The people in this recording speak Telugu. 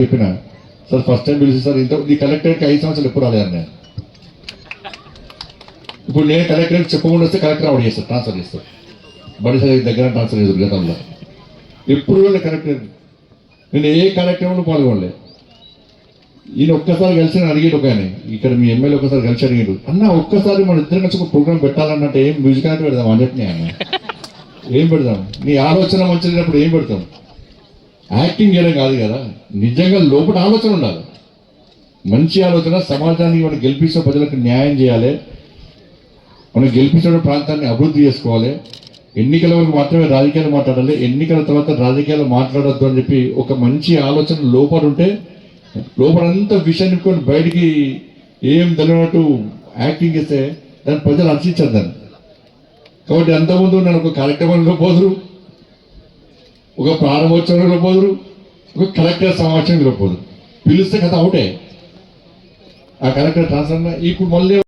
చెప్పిన. సార్ ఫస్ట్ టైం పిలిచి సార్ ఇంత ఈ కలెక్టర్కి ఐదు సంవత్సరాలు ఎప్పుడు రాలేదు నేను ఇప్పుడు నేను కలెక్టర్కి చెప్పకుండా వస్తే కలెక్టర్ ఆవిడ చేస్తాను ట్రాన్స్ఫర్ చేస్తాను బడి సార్ దగ్గర ట్రాన్స్ఫర్ చేస్తారు గతంలో ఎప్పుడు కూడా కలెక్టర్ నేను ఏ కార్యక్రమంలో పాల్గొనలే. ఈయన ఒక్కసారి కలిసి నేను అడిగాడు ఒక ఆయన. ఇక్కడ మీ ఎమ్మెల్యే ఒకసారి కలిసి అడిగాడు. అన్న ఒక్కసారి మన ఇద్దరు కలిసి ఒక ప్రోగ్రామ్ పెట్టాలన్నట్టు ఏం మ్యూజిక్ అంటే పెడదాం అని అన్న ఏం పెడదాం? నీ ఆలోచన మంచినప్పుడు ఏం పెడతాం? యాక్టింగ్ చేయడం కాదు కదా. నిజంగా లోపల ఆలోచన ఉండాలి. మంచి ఆలోచన సమాజానికి మనం గెలిపించిన ప్రజలకు న్యాయం చేయాలి. మనం గెలిపించిన ప్రాంతాన్ని అభివృద్ధి చేసుకోవాలి. ఎన్నికల వరకు మాత్రమే రాజకీయాలు మాట్లాడాలి. ఎన్నికల తర్వాత రాజకీయాలు మాట్లాడద్దు అని చెప్పి ఒక మంచి ఆలోచన లోపల ఉంటే లోపలంతా విషయాన్ని కొని బయటికి ఏం తెలియనట్టు యాక్టింగ్ చేస్తే దాన్ని ప్రజలు హర్షించారు దాన్ని. కాబట్టి అంతకుముందు నేను ఒక కార్యక్రమంలో పోదురు. ఒక ప్రారంభోత్సవం పోదురు ఒక కలెక్టర్ సమావేశం పోదురు పిలిస్తే కథ అవుటే. ఆ కలెక్టర్ ట్రాన్స్ఫర్ ఇప్పుడు మళ్ళీ